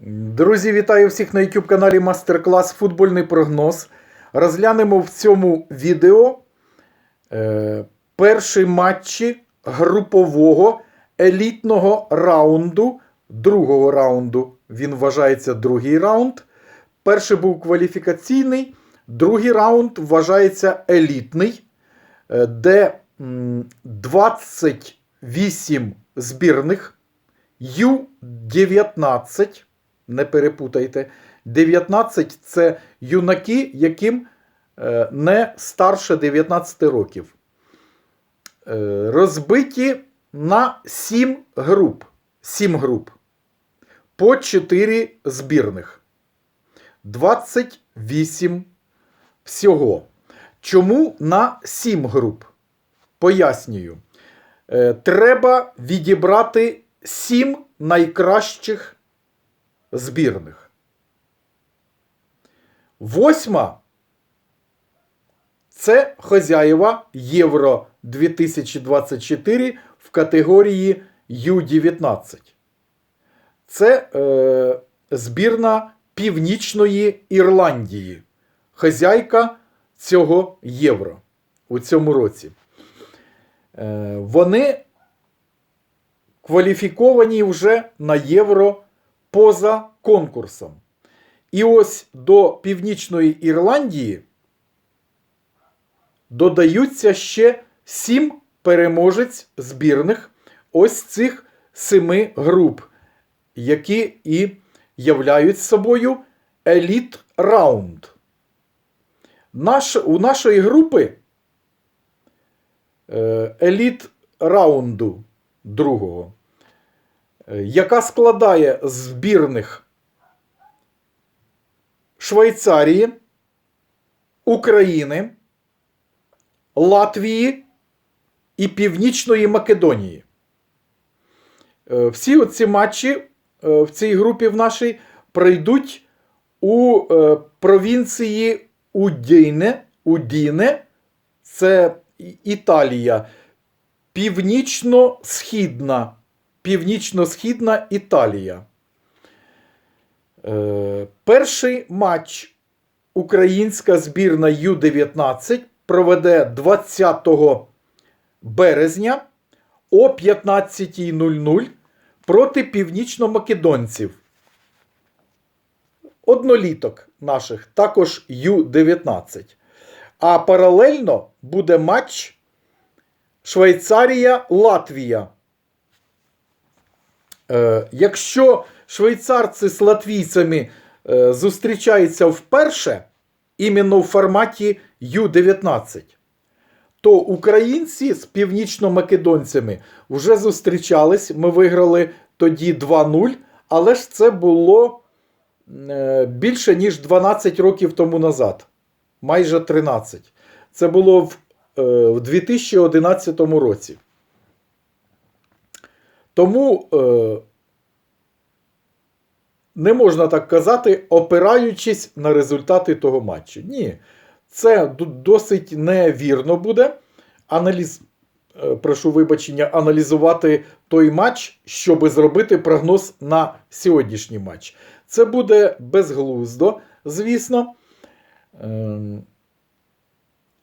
Друзі, вітаю всіх на YouTube каналі Мастер-клас Футбольний прогноз. Розглянемо в цьому відео е, перші матчі групового елітного раунду, другого раунду. Він вважається другий раунд. Перший був кваліфікаційний, другий раунд вважається елітний, е, де 28 збірних, Ю-19, не перепутайте, 19 це юнаки, яким е, не старше 19 років. Е, Розбиті на 7 груп. 7 груп. По 4 збірних. 28 всього. Чому на 7 груп? Пояснюю. Е, Треба відібрати 7 найкращих збірних. Восьма це хозяєва Євро 2024 в категорії Ю-19. Це е, збірна Північної Ірландії. Хазяйка цього євро у цьому році. Е, вони кваліфіковані вже на євро поза конкурсом. І ось до Північної Ірландії додаються ще сім переможець збірних ось цих семи груп, які і являють собою еліт раунд. Наш, у нашої групи еліт раунду другого, яка складає збірних Швейцарії, України, Латвії і Північної Македонії. Е, Всі ці матчі е, в цій групі в нашій пройдуть у е, провінції Удіне, Удіне, це Італія, північно-східна, північно-східна Італія. Е, перший матч українська збірна Ю-19 проведе 20 березня о 15.00 проти північно-македонців. Одноліток наших, також Ю-19. А паралельно буде матч Швейцарія-Латвія. Е, якщо швейцарці з латвійцями е, зустрічаються вперше, іменно в форматі Ю-19, то українці з північно-македонцями вже зустрічались. Ми виграли тоді 2-0, але ж це було е, більше, ніж 12 років тому назад. Майже 13. Це було в, е, в 2011 році. Тому е, не можна так казати, опираючись на результати того матчу. Ні, це досить невірно буде. Аналіз, е, прошу вибачення, аналізувати той матч, щоб зробити прогноз на сьогоднішній матч. Це буде безглуздо, звісно. Ем,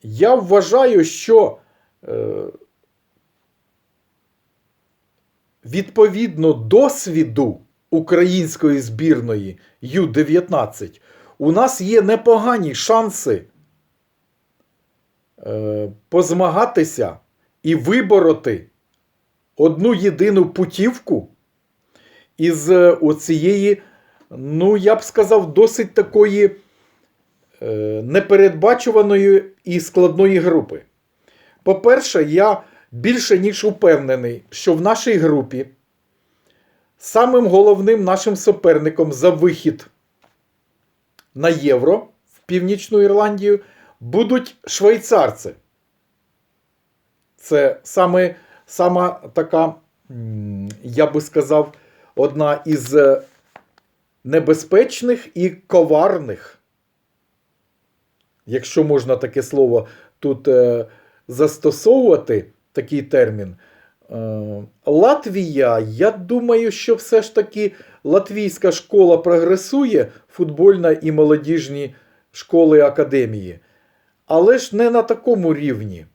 Я вважаю, що е, відповідно досвіду української збірної Ю-19 у нас є непогані шанси е, позмагатися і вибороти одну єдину путівку із е, оцієї, ну, я б сказав, досить такої е, непередбачуваної і складної групи. По-перше, я більше ніж упевнений, що в нашій групі самим головним нашим суперником за вихід на євро в Північну Ірландію будуть швейцарці. Це саме, сама така, я би сказав, одна із е, небезпечних і коварних, якщо можна таке слово тут е, застосовувати, такий термін. Е, Латвія, я думаю, що все ж таки латвійська школа прогресує, футбольна і молодіжні школи академії. Але ж не на такому рівні.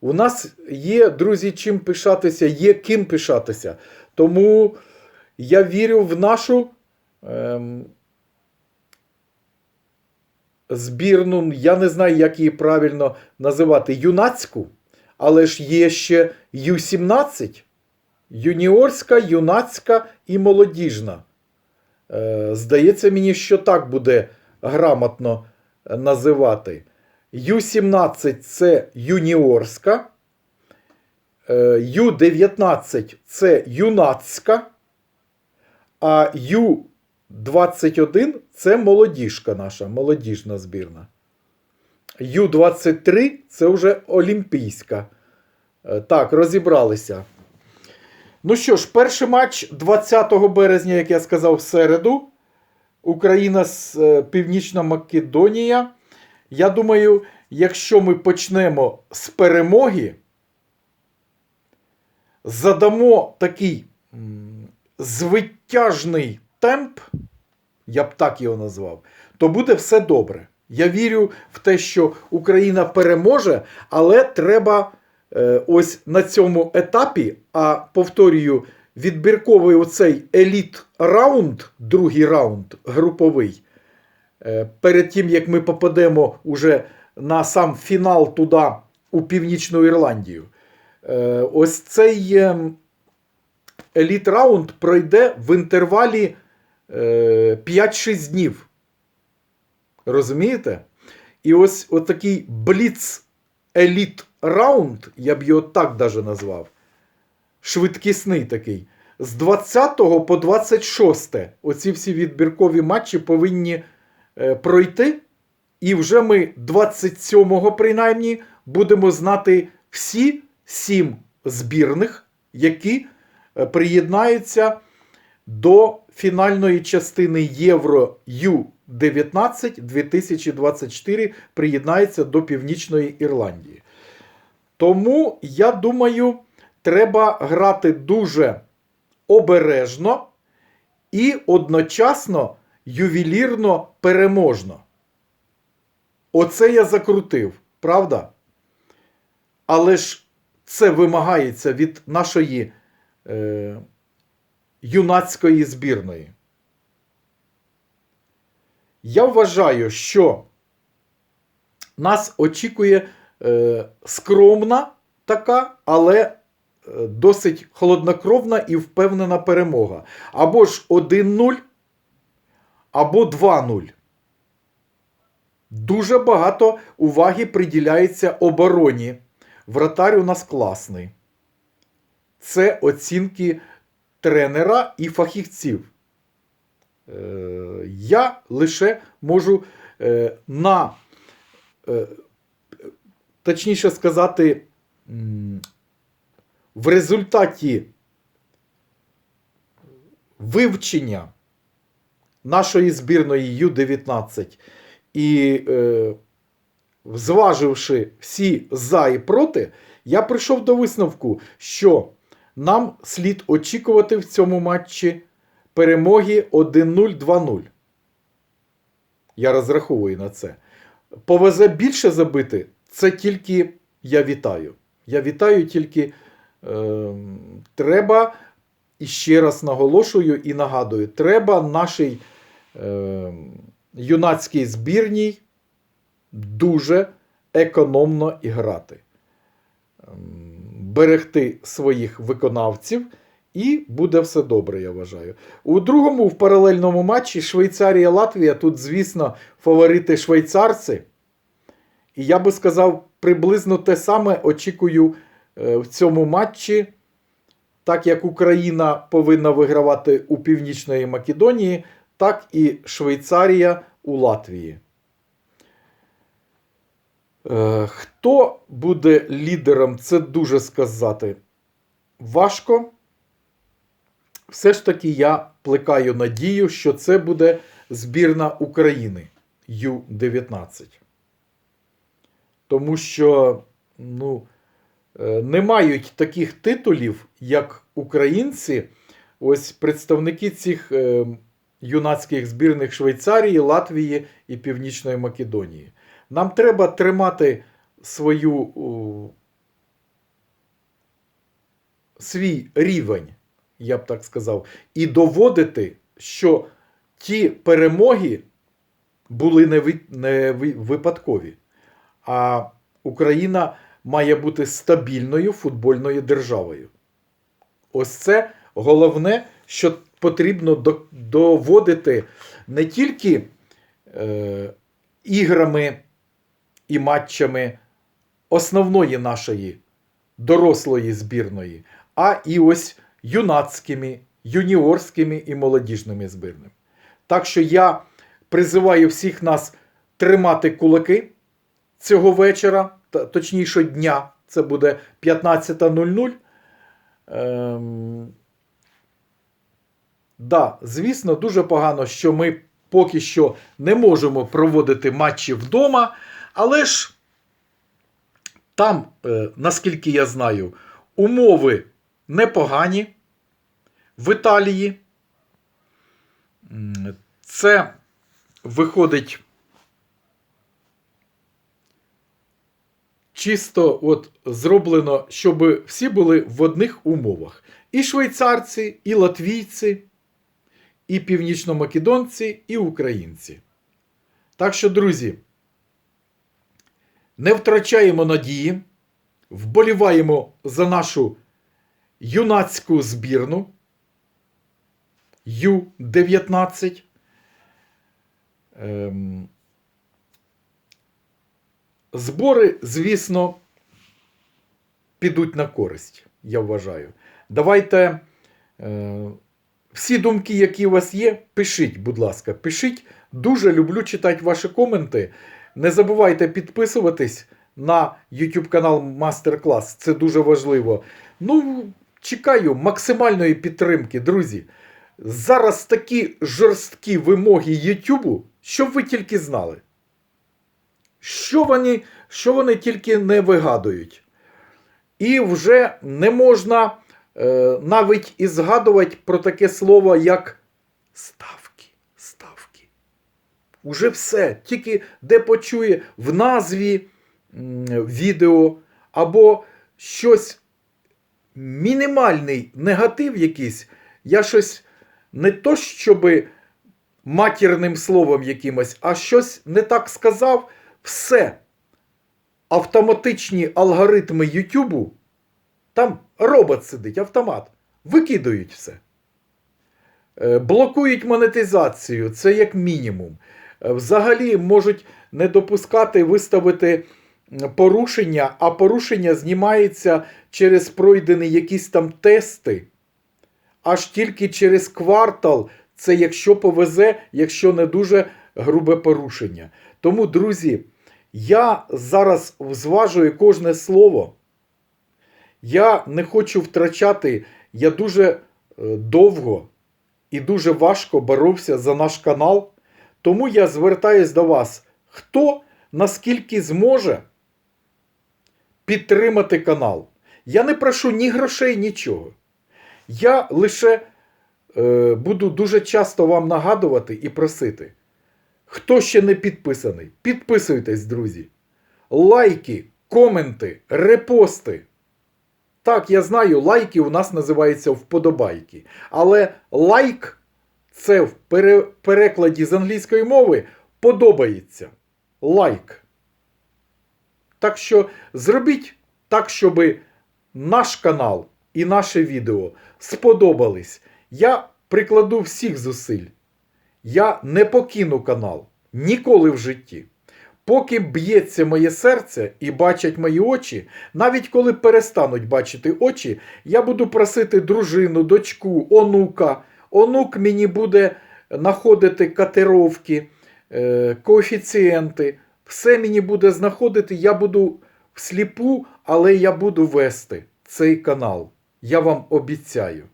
У нас є, друзі, чим пишатися, є ким пишатися. Тому я вірю в нашу ем, збірну, я не знаю, як її правильно називати, юнацьку, але ж є ще Ю-17, юніорська, юнацька і молодіжна. Е, здається мені, що так буде грамотно е, називати. Ю-17 це юніорська, е, Ю-19 це юнацька, а Ю-21 це молодіжка наша, молодіжна збірна. Ю-23 це вже олімпійська. Е, Так, розібралися. Ну що ж, перший матч 20 березня, як я сказав, в середу. Україна з е, Північна Македонія. Я думаю, якщо ми почнемо з перемоги, задамо такий звитяжний темп, я б так його назвав, то буде все добре. Я вірю в те, що Україна переможе, але треба ось на цьому етапі, а повторюю, відбірковий оцей еліт раунд, другий раунд, груповий, е, перед тим як ми попадемо уже на сам фінал туди, у Північну Ірландію. Е, ось цей е, еліт раунд пройде в інтервалі е, 5-6 днів. Розумієте? І ось отакий бліц еліт раунд, я б його так даже назвав. Швидкісний такий. З 20 по 26 оці всі відбіркові матчі повинні е, пройти. І вже ми 27-го, принаймні, будемо знати всі сім збірних, які е, приєднаються до фінальної частини Євро Ю-19 2024 приєднається до Північної Ірландії. Тому, я думаю, треба грати дуже обережно і одночасно ювелірно переможно. Оце я закрутив, правда? Але ж це вимагається від нашої е, юнацької збірної. Я вважаю, що нас очікує скромна така, але е, досить холоднокровна і впевнена перемога. Або ж 1-0, або 2-0. Дуже багато уваги приділяється обороні. Вратар у нас класний. Це оцінки тренера і фахівців. Е, Я лише можу е, на, е, точніше сказати, в результаті вивчення нашої збірної Ю-19 і е, зваживши всі за і проти, я прийшов до висновку, що нам слід очікувати в цьому матчі перемоги 1-0-2-0. Я розраховую на це. Повезе більше забити, це тільки я вітаю. Я вітаю тільки е, треба, і ще раз наголошую і нагадую, треба нашій е, юнацькій збірній дуже економно і грати. Ем, Берегти своїх виконавців, і буде все добре, я вважаю. У другому, в паралельному матчі Швейцарія-Латвія. Тут, звісно, фаворити швейцарці. І я би сказав, приблизно те саме очікую е, в цьому матчі. Так як Україна повинна вигравати у Північної Македонії, так і Швейцарія у Латвії. Е, Хто буде лідером, це дуже сказати важко. Все ж таки я плекаю надію, що це буде збірна України Ю-19. Тому що ну, е, не мають таких титулів, як українці ось представники цих е, юнацьких збірних Швейцарії, Латвії і Північної Македонії. Нам треба тримати свою, свій рівень, я б так сказав, і доводити, що ті перемоги були не, ви- не ви- випадкові. А Україна має бути стабільною футбольною державою. Ось це головне, що потрібно до- доводити не тільки е, іграми і матчами основної нашої дорослої збірної, а і ось юнацькими, юніорськими і молодіжними збірними. Так що я призиваю всіх нас тримати кулаки цього вечора, точніше дня, це буде 15.00. Ем... Да, звісно, дуже погано, що ми поки що не можемо проводити матчі вдома, але ж там, е, наскільки я знаю, умови непогані в Італії. Це виходить чисто от зроблено, щоб всі були в одних умовах. І швейцарці, і латвійці, і північномакедонці, і українці. Так що, друзі, не втрачаємо надії, вболіваємо за нашу юнацьку збірну Ю-19. Ем, Збори, звісно, підуть на користь, я вважаю. Давайте е, всі думки, які у вас є, пишіть, будь ласка, пишіть. Дуже люблю читати ваші коменти. Не забувайте підписуватись на YouTube канал Мастер Клас. Це дуже важливо. Ну, чекаю максимальної підтримки, друзі. Зараз такі жорсткі вимоги Ютубу, щоб ви тільки знали. Що вони, що вони тільки не вигадують. І вже не можна е, навіть і згадувати про таке слово, як ставки. Ставки. Уже все. Тільки де почує в назві відео або щось мінімальний негатив якийсь, я щось не то, щоби матірним словом якимось, а щось не так сказав, все. Автоматичні алгоритми Ютубу, там робот сидить, автомат, викидають все. Е, Блокують монетизацію, це як мінімум. Е, Взагалі можуть не допускати виставити порушення, а порушення знімається через пройдені якісь там тести. Аж тільки через квартал, це якщо повезе, якщо не дуже грубе порушення. Тому, друзі, я зараз зважую кожне слово. Я не хочу втрачати. Я дуже е, довго і дуже важко боровся за наш канал. Тому я звертаюсь до вас, хто наскільки зможе підтримати канал. Я не прошу ні грошей, нічого. Я лише е, буду дуже часто вам нагадувати і просити. Хто ще не підписаний, підписуйтесь, друзі. Лайки, коменти, репости. Так, я знаю, лайки у нас називаються вподобайки. Але лайк це в пере- перекладі з англійської мови подобається. Лайк. Так що зробіть так, щоб наш канал і наше відео сподобались. Я прикладу всіх зусиль. Я не покину канал ніколи в житті. Поки б'ється моє серце і бачать мої очі, навіть коли перестануть бачити очі, я буду просити дружину, дочку, онука. Онук мені буде знаходити катеровки, е, коефіцієнти. Все мені буде знаходити, я буду всліпу, але я буду вести цей канал. Я вам обіцяю.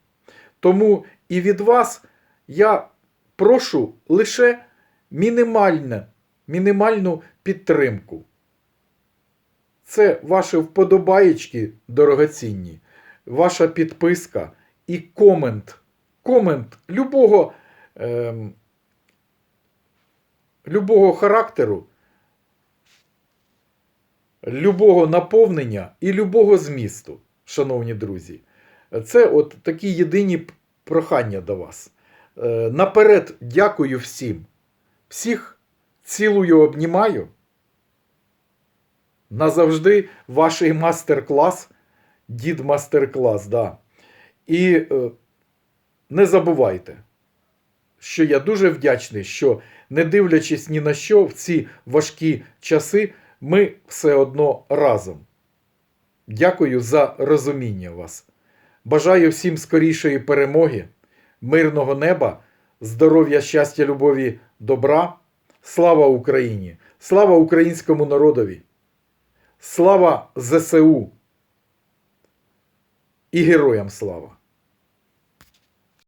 Тому і від вас я прошу лише мінімальне, мінімальну підтримку. Це ваші вподобаєчки дорогоцінні, ваша підписка і комент комент любого, ем, любого характеру, любого наповнення і любого змісту, шановні друзі. Це от такі єдині прохання до вас. Е, Наперед дякую всім. Всіх цілую обнімаю. Назавжди ваш мастер-клас, дід мастер-клас, да. І е, не забувайте, що я дуже вдячний, що не дивлячись ні на що, в ці важкі часи, ми все одно разом. Дякую за розуміння вас. Бажаю всім скорішої перемоги, мирного неба, здоров'я, щастя, любові, добра. Слава Україні! Слава українському народові! Слава ЗСУ! І героям слава!